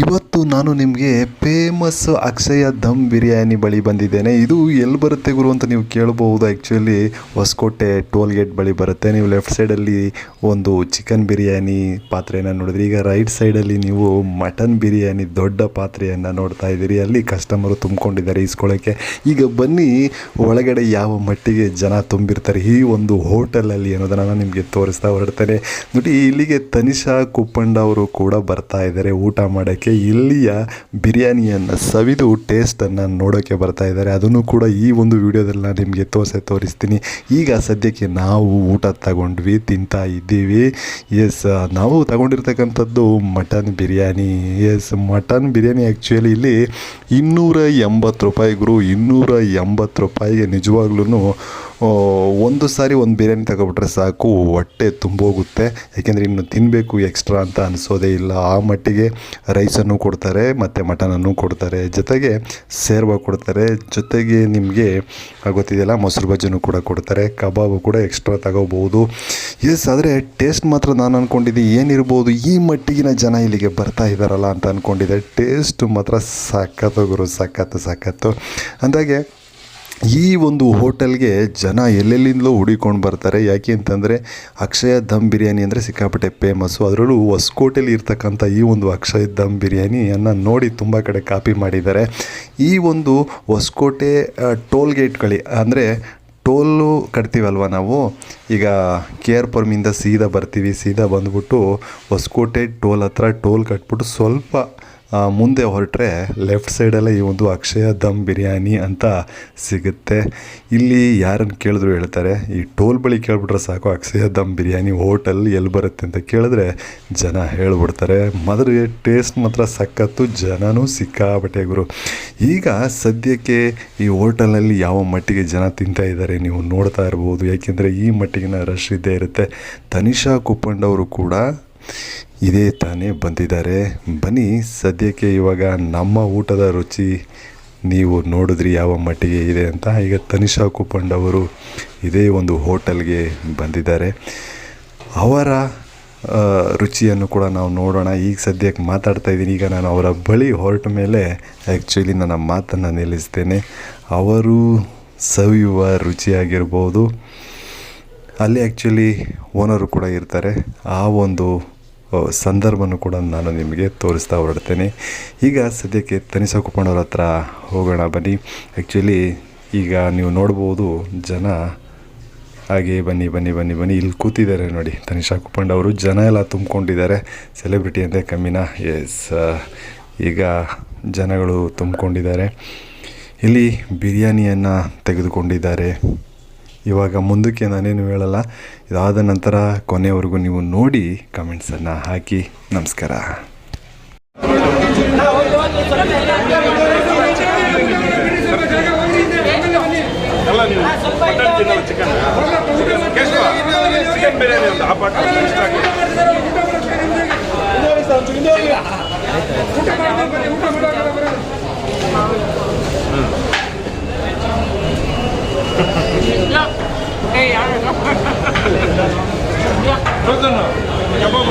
ಇವತ್ತು ನಾನು ನಿಮಗೆ ಫೇಮಸ್ ಅಕ್ಷಯ ದಮ್ ಬಿರಿಯಾನಿ ಬಳಿ ಬಂದಿದ್ದೇನೆ. ಇದು ಎಲ್ಲಿ ಬರುತ್ತೆ ಗುರು ಅಂತ ನೀವು ಕೇಳಬಹುದು. ಆ್ಯಕ್ಚುಲಿ ಹೊಸಕೋಟೆ ಟೋಲ್ ಗೇಟ್ ಬಳಿ ಬರುತ್ತೆ. ನೀವು ಲೆಫ್ಟ್ ಸೈಡಲ್ಲಿ ಒಂದು ಚಿಕನ್ ಬಿರಿಯಾನಿ ಪಾತ್ರೆಯನ್ನು ನೋಡಿದ್ರಿ. ಈಗ ರೈಟ್ ಸೈಡಲ್ಲಿ ನೀವು ಮಟನ್ ಬಿರಿಯಾನಿ ದೊಡ್ಡ ಪಾತ್ರೆಯನ್ನು ನೋಡ್ತಾ ಇದ್ದೀರಿ. ಅಲ್ಲಿ ಕಸ್ಟಮರು ತುಂಬಿಕೊಂಡಿದ್ದಾರೆ ಈಸ್ಕೊಳ್ಳೋಕ್ಕೆ ಈಗ ಬನ್ನಿ, ಒಳಗಡೆ ಯಾವ ಮಟ್ಟಿಗೆ ಜನ ತುಂಬಿರ್ತಾರೆ ಈ ಒಂದು ಹೋಟೆಲಲ್ಲಿ ಅನ್ನೋದನ್ನು ನಾನು ನಿಮಗೆ ತೋರಿಸ್ತಾ ಹೊರಡ್ತೇನೆ. ನೋಡಿ, ಇಲ್ಲಿಗೆ ತನಿಷಾ ಕುಪ್ಪಂಡ ಅವರು ಕೂಡ ಬರ್ತಾ ಇದ್ದಾರೆ. ಊಟ ಮಾಡೋಕ್ಕೆ ಇಲ್ಲಿಯ ಬಿರಿಯಾನಿಯನ್ನು ಸವಿದು ಟೇಸ್ಟನ್ನು ನೋಡೋಕ್ಕೆ ಬರ್ತಾ ಇದ್ದಾರೆ. ಅದನ್ನು ಕೂಡ ಈ ಒಂದು ವಿಡಿಯೋದಲ್ಲಿ ನಾನು ನಿಮಗೆ ತೋರಿಸೆ, ತೋರಿಸ್ತೀನಿ. ಈಗ ಸದ್ಯಕ್ಕೆ ನಾವು ಊಟ ತಗೊಂಡ್ವಿ, ತಿಂತಾ ಇದ್ದೀವಿ. ಎಸ್ ನಾವು ತಗೊಂಡಿರ್ತಕ್ಕಂಥದ್ದು mutton biryani. Yes mutton biryani actually ಇಲ್ಲಿ ಇನ್ನೂರ ಎಂಬತ್ತು ಗುರು ಇನ್ನೂರ ಎಂಬತ್ತು ರೂಪಾಯಿಗೆ ನಿಜವಾಗ್ಲೂ ಒಂದು ಸಾರಿ ಒಂದು ಬಿರಿಯಾನಿ ತಗೊಬಿಟ್ರೆ ಸಾಕು, ಹೊಟ್ಟೆ ತುಂಬೋಗುತ್ತೆ. ಯಾಕೆಂದರೆ ಇನ್ನು ತಿನ್ನಬೇಕು ಎಕ್ಸ್ಟ್ರಾ ಅಂತ ಅನಿಸೋದೇ ಇಲ್ಲ. ಆ ಮಟ್ಟಿಗೆ ರೈಸನ್ನು ಕೊಡ್ತಾರೆ, ಮತ್ತು ಮಟನನ್ನು ಕೊಡ್ತಾರೆ. ಜೊತೆಗೆ ಸೇರ್ವ ಕೊಡ್ತಾರೆ. ಜೊತೆಗೆ ನಿಮಗೆ ಗೊತ್ತಿದೆಯಲ್ಲ, ಮೊಸರು ಬಜ್ಜಿನೂ ಕೂಡ ಕೊಡ್ತಾರೆ. ಕಬಾಬು ಕೂಡ ಎಕ್ಸ್ಟ್ರಾ ತಗೋಬೋದು. ಎಸ್ ಆದರೆ ಟೇಸ್ಟ್ ಮಾತ್ರ ನಾನು ಅಂದ್ಕೊಂಡಿದ್ದೆ ಏನಿರ್ಬೋದು, ಈ ಮಟ್ಟಿಗಿನ ಜನ ಇಲ್ಲಿಗೆ ಬರ್ತಾ ಇದ್ದಾರಲ್ಲ ಅಂತ ಅಂದ್ಕೊಂಡಿದ್ದೆ ಟೇಸ್ಟ್ ಮಾತ್ರ ಸಖತ್ತು ಗುರು ಸಖತ್ತು ಸಖತ್ತು ಅಂದಾಗೆ ಈ ಒಂದು ಹೋಟೆಲ್ಗೆ ಜನ ಎಲ್ಲೆಲ್ಲಿಂದಲೂ ಹುಡಿಕೊಂಡು ಬರ್ತಾರೆ. ಯಾಕೆ ಅಂತಂದರೆ ಅಕ್ಷಯ ದಮ್ ಬಿರಿಯಾನಿ ಅಂದರೆ ಸಿಕ್ಕಾಪಟ್ಟೆ ಫೇಮಸ್ಸು ಅದರಲ್ಲೂ ಹೊಸಕೋಟೆಲಿ ಇರ್ತಕ್ಕಂಥ ಈ ಒಂದು ಅಕ್ಷಯ ದಮ್ ಬಿರಿಯಾನಿಯನ್ನು ನೋಡಿ ತುಂಬ ಕಡೆ ಕಾಪಿ ಮಾಡಿದ್ದಾರೆ. ಈ ಒಂದು ಹೊಸಕೋಟೆ ಟೋಲ್ ಗೇಟ್ಗಳಿ ಅಂದರೆ ಟೋಲು ಕಟ್ತೀವಲ್ವ ನಾವು? ಈಗ ಕೆ ಆರ್ ಪುರಮಿಂದ ಸೀದಾ ಬರ್ತೀವಿ. ಸೀದಾ ಬಂದ್ಬಿಟ್ಟು ಹೊಸಕೋಟೆ ಟೋಲ್ ಹತ್ರ ಟೋಲ್ ಕಟ್ಬಿಟ್ಟು ಸ್ವಲ್ಪ ಮುಂದೆ ಹೊರಟ್ರೆ ಲೆಫ್ಟ್ ಸೈಡಲ್ಲೇ ಈ ಒಂದು ಅಕ್ಷಯ ದಮ್ ಬಿರಿಯಾನಿ ಅಂತ ಸಿಗುತ್ತೆ. ಇಲ್ಲಿ ಯಾರನ್ನು ಕೇಳಿದ್ರು ಹೇಳ್ತಾರೆ, ಈ ಟೋಲ್ ಬಳಿ ಕೇಳಿಬಿಟ್ರೆ ಸಾಕು, ಅಕ್ಷಯ ದಮ್ ಬಿರಿಯಾನಿ ಹೋಟೆಲ್ ಎಲ್ಲಿ ಬರುತ್ತೆ ಅಂತ ಕೇಳಿದ್ರೆ ಜನ ಹೇಳ್ಬಿಡ್ತಾರೆ. ಮೊದಲಿಗೆ ಟೇಸ್ಟ್ ಮಾತ್ರ ಸಖತ್ತು, ಜನನೂ ಸಿಕ್ಕಾಬಟ್ಟೆ ಗುರು. ಈಗ ಸದ್ಯಕ್ಕೆ ಈ ಹೋಟೆಲ್ನಲ್ಲಿ ಯಾವ ಮಟ್ಟಿಗೆ ಜನ ತಿಂತಾ ಇದ್ದಾರೆ ನೀವು ನೋಡ್ತಾ ಇರ್ಬೋದು. ಯಾಕೆಂದರೆ ಈ ಮಟ್ಟಿಗಿನ ರಶ್ ಇದ್ದೇ ಇರುತ್ತೆ. ತನಿಷಾ ಕುಪ್ಪಂಡವರು ಕೂಡ ಇದೇ ತಾನೇ ಬಂದಿದ್ದಾರೆ. ಬನ್ನಿ, ಸದ್ಯಕ್ಕೆ ಇವಾಗ ನಮ್ಮ ಊಟದ ರುಚಿ ನೀವು ನೋಡಿದ್ರಿ ಯಾವ ಮಟ್ಟಿಗೆ ಇದೆ ಅಂತ. ಈಗ ತನಿಷಾ ಕುಪಂಡ್ ಅವರು ಇದೇ ಒಂದು ಹೋಟೆಲ್ಗೆ ಬಂದಿದ್ದಾರೆ. ಅವರ ರುಚಿಯನ್ನು ಕೂಡ ನಾವು ನೋಡೋಣ. ಈಗ ಸದ್ಯಕ್ಕೆ ಮಾತಾಡ್ತಾ ಇದ್ದೀನಿ. ಈಗ ನಾನು ಅವರ ಬಳಿ ಹೊರಟ ಮೇಲೆ ಆ್ಯಕ್ಚುಲಿ ನನ್ನ ಮಾತನ್ನು ನಿಲ್ಲಿಸ್ತೇನೆ. ಅವರು ಸವಿಯುವ ರುಚಿಯಾಗಿರ್ಬೋದು. ಅಲ್ಲಿ ಆ್ಯಕ್ಚುಲಿ ಓನರು ಕೂಡ ಇರ್ತಾರೆ. ಆ ಒಂದು ಸಂದರ್ಭನೂ ಕೂಡ ನಾನು ನಿಮಗೆ ತೋರಿಸ್ತಾ ಹೊರಡ್ತೇನೆ. ಈಗ ಸದ್ಯಕ್ಕೆ ತನಿಷಾ ಕುಪ್ಪಣ್ಣವ್ರ ಹತ್ರ ಹೋಗೋಣ, ಬನ್ನಿ. ಆ್ಯಕ್ಚುಲಿ ಈಗ ನೀವು ನೋಡ್ಬೋದು ಜನ ಹಾಗೆ ಬನ್ನಿ ಬನ್ನಿ ಬನ್ನಿ ಬನ್ನಿ. ಇಲ್ಲಿ ಕೂತಿದ್ದಾರೆ ನೋಡಿ, ತನಿಷಾ ಕುಪ್ಪಂಡ್ ಜನ ಎಲ್ಲ ತುಂಬಿಕೊಂಡಿದ್ದಾರೆ. ಸೆಲೆಬ್ರಿಟಿ ಅಂದರೆ ಕಮ್ಮಿನ. ಎಸ್ ಈಗ ಜನಗಳು ತುಂಬಿಕೊಂಡಿದ್ದಾರೆ. ಇಲ್ಲಿ ಬಿರಿಯಾನಿಯನ್ನು ತೆಗೆದುಕೊಂಡಿದ್ದಾರೆ. ಇವಾಗ ಮುಂದಕ್ಕೆ ನಾನೇನು ಹೇಳಲ್ಲ. ಇದಾದ ನಂತರ ಕೊನೆಯವರೆಗೂ ನೀವು ನೋಡಿ ಕಮೆಂಟ್ಸನ್ನು ಹಾಕಿ. ನಮಸ್ಕಾರ. ಬಿರಿಯಾನಿ ಒಂದು Продано. Я бабу.